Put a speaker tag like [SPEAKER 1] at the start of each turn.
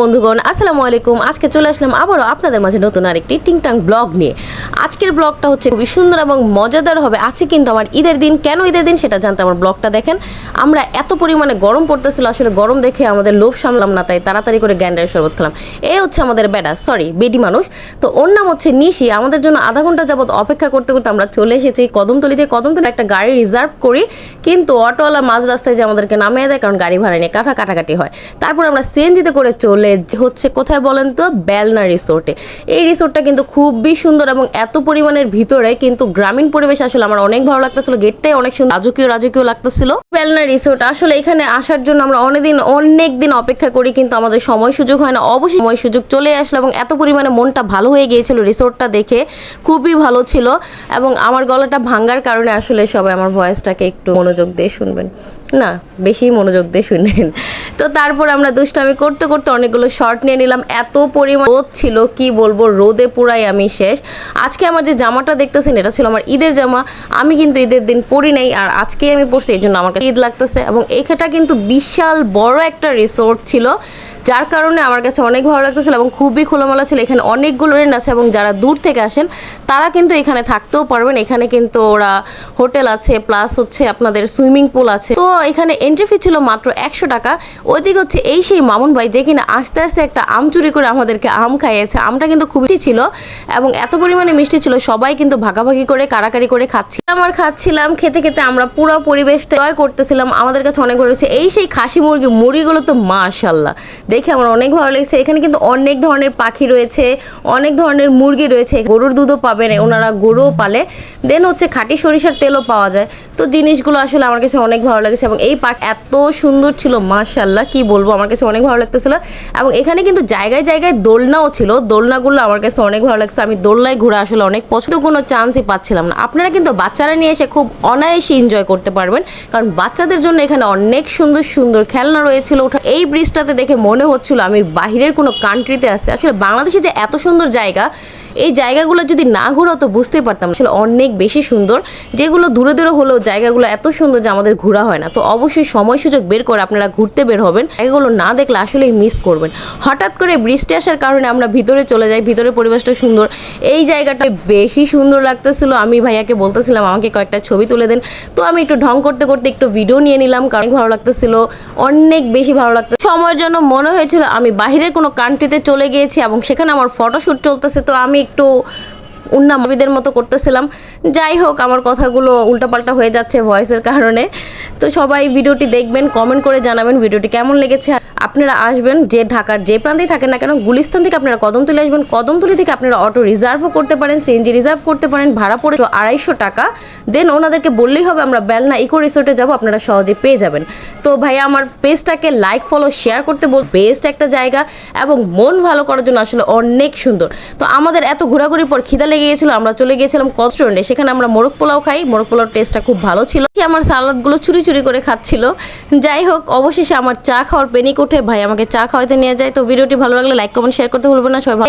[SPEAKER 1] বন্ধুগণ, আসসালামু আলাইকুম। আজকে চলে আসলাম আবারও আপনাদের মাঝে নতুন আরেকটি টিংটাং ব্লগ নিয়ে। আজকের ব্লগটা হচ্ছে খুবই সুন্দর এবং মজাদার হবে। আজকে কিন্তু আমার ঈদের দিন। কেন ঈদের দিন সেটা জানতে আমার ব্লগটা দেখেন। আমরা এত পরিমাণে গরম পড়তেছিল, আসলে গরম দেখে আমাদের লোভ সামলাম না, তাই তাড়াতাড়ি করে গ্যান্ডারের শরবত খেলাম। এ হচ্ছে আমাদের বেডা সরি বেডি মানুষ। তো ওর নাম হচ্ছে নিশি। আমাদের জন্য আধা ঘণ্টা যাবৎ অপেক্ষা করতে করতে আমরা চলে এসেছি কদমতলিতে। কদমতলি একটা গাড়ি রিজার্ভ করি, কিন্তু অটোওয়ালা মাঝ রাস্তায় যে আমাদেরকে নামিয়ে দেয়, কারণ গাড়ি ভাড়া নিয়ে কাটা কাটাকাটি হয়। তারপর আমরা সিএনজিতে করে চলে যে- হচ্ছে কোথায় বলেন তো? বেলনা রিসোর্টে এই রিসোর্টটা কিন্তু খুবই সুন্দর এবং এত পরিমাণের ভিতরে কিন্তু গ্রামীণ পরিবেশ আসলে আমার অনেক ভালো লাগতেছিল। গেটটাই অনেক সুন্দর, রাজকীয় রাজকীয় লাগতেছিল। বেলনা রিসোর্ট আসলে এখানে আসার জন্য আমরা অনেকদিন অনেক দিন অপেক্ষা করি, কিন্তু আমাদের সময় সুযোগ হয় না। অবশ্যই সময় সুযোগ চলে আসলো এবং এত পরিমাণে মনটা ভালো হয়ে গিয়েছিল রিসোর্টটা দেখে। খুবই ভালো ছিল এবং আমার গলাটা ভাঙ্গার কারণে আসলে সবাই আমার ভয়েসটাকে একটু মনোযোগ দিয়ে শুনবেন। না, বেশি মনোযোগ দিয়ে শুনেন তো তারপর আমরা দুষ্টামি করতে করতে অনেকগুলো শর্ট নিয়ে নিলাম। এত পরিমাণ রোদ ছিল, কি বলব, রোদে পুরাই আমি শেষ। আজকে আমার যে জামাটা দেখতেছেন, এটা ছিল আমার ঈদের জামা। আমি কিন্তু ঈদের দিন পরি নাই আর আজকে আমি পরছি, এই জন্য আমাকে ঈদ লাগতেছে। এবং এখানটা কিন্তু বিশাল বড় একটা রিসোর্ট ছিল, যার কারণে আমার কাছে অনেক ভালো লাগতেছিল এবং খুবই খোলামেলা ছিল। এখানে অনেকগুলো রেন্ট আছে এবং যারা দূর থেকে আসেন, তারা কিন্তু এখানে থাকতেও পারবেন। এখানে কিন্তু ওরা হোটেল আছে প্লাস হচ্ছে আপনাদের সুইমিং পুল আছে। তো এখানে এন্ট্রি ফি ছিল মাত্র একশো টাকা। ওইদিকে হচ্ছে এই সেই মামুন ভাই, যে কিনা আস্তে আস্তে একটা আম চুরি করে আমাদেরকে আম খাইয়েছে। আমটা কিন্তু খুবই মিষ্টি ছিল এবং এত পরিমাণে মিষ্টি ছিল, সবাই কিন্তু ভাগাভাগি করে কারাকারি করে খাচ্ছি আমার খাচ্ছিলাম। খেতে খেতে আমরা পুরো পরিবেশটা জয় করতেছিলাম। আমাদের কাছে অনেক ভালো লাগছে। এই সেই খাসি মুরগি মুরগিগুলো তো মাশাল্লাহ দেখে আমার অনেক ভালো লেগেছে। এখানে কিন্তু অনেক ধরনের পাখি রয়েছে, অনেক ধরনের মুরগি রয়েছে। গরুর দুধও পাবেন ওনারা গরুও পালে। দেন হচ্ছে খাঁটি সরিষার তেলও পাওয়া যায়। তো জিনিসগুলো আসলে আমার কাছে অনেক ভালো লেগেছে এবং এই পার্ক এত সুন্দর ছিল মাশাল্লাহ কি বলব? আমার কাছে অনেক ভালো লাগতেছিল। এবং এখানে কিন্তু জায়গায় জায়গায় দোলনাও ছিল। দোলনাগুলো আমার কাছে অনেক ভালো লাগছে। আমি দোলনায় ঘুরে আসলে অনেক পছন্দ কোনো চান্সই পাচ্ছিলাম না। আপনারা কিন্তু বাচ্চারা নিয়ে এসে খুব অনায়াসে এনজয় করতে পারবেন। কারণ বাচ্চাদের জন্য এখানে অনেক সুন্দর সুন্দর খেলনা রয়েছিল। ওঠা এই ব্রিজটাতে দেখে মনে হচ্ছিল আমি বাহিরের কোনো কান্ট্রিতে আছি আসলে বাংলাদেশে যে এত সুন্দর জায়গা এই জায়গাগুলো যদি না ঘোরাও তো বুঝতেই পারতাম আসলে অনেক বেশি সুন্দর। যেগুলো দূরে দূরে হলেও জায়গাগুলো এত সুন্দর যে আমাদের ঘোরা হয় না। তো অবশ্যই সময় সুযোগ বের করে আপনারা ঘুরতে বের হবেন। জায়গাগুলো না দেখলে আসলেই মিস করবেন। হঠাৎ করে বৃষ্টি আসার কারণে আমরা ভিতরে চলে যাই, ভিতরে পরিবেশটা সুন্দর। এই জায়গাটা বেশি সুন্দর লাগতেছিল। আমি ভাইয়াকে বলতেছিলাম, আমাকে কয়েকটা ছবি তুলে দেন। তো আমি একটু ঢং করতে করতে একটু ভিডিও নিয়ে নিলাম, কারণ ভালো লাগতেছিল। অনেক বেশি ভালো লাগতো, সময়ের জন্য মনে হয়েছিল আমি বাহিরের কোনো কান্ট্রিতে চলে গিয়েছি এবং সেখানে আমার ফটোশ্যুট চলতেছে। তো আমি একটু উন্নামাবিদের মতো করতেছিলাম। যাই হোক, আমার কথাগুলো উল্টাপাল্টা হয়ে যাচ্ছে ভয়েসের কারণে। তো সবাই ভিডিওটি দেখবেন কমেন্ট করে জানাবেন ভিডিওটি কেমন লেগেছে। আপনারা আসবেন যে ঢাকার যে প্রান্তেই থাকেন না কেন, গুলিস্তান থেকে আপনারা কদমতলি আসবেন। কদমতলি থেকে আপনারা অটো রিজার্ভও করতে পারেন সিএনজি রিজার্ভ করতে পারেন, ভাড়া পড়ে আড়াইশো টাকা। দেন ওনাদেরকে বললেই হবে, আমরা বেলনা ইকো রিসোর্টে যাব, আপনারা সহজে পেয়ে যাবেন। তো ভাইয়া, আমার পেজটাকে লাইক ফলো শেয়ার করতে বল বেস্ট একটা জায়গা এবং মন ভালো করার জন্য আসলে অনেক সুন্দর। তো আমাদের এত ঘোরাঘুরি পর খিদা লেগে গিয়েছিল, আমরা চলে গিয়েছিলাম কস্টরেন্টে সেখানে আমরা মোরগ পোলাও খাই, মোরগ পোলাওর টেস্টটা খুব ভালো ছিল। আমার সালাদগুলো চুরি চুরি করে খাচ্ছিল। যাই হোক, অবশেষে আমার চা খাওয়ার পেনিক উঠে ভাই, আমাকে চা খাওয়াতে নিয়ে যায় তো ভিডিওটি ভালো লাগলে লাইক কমেন্ট শেয়ার করতে ভুলবো না। সবাই!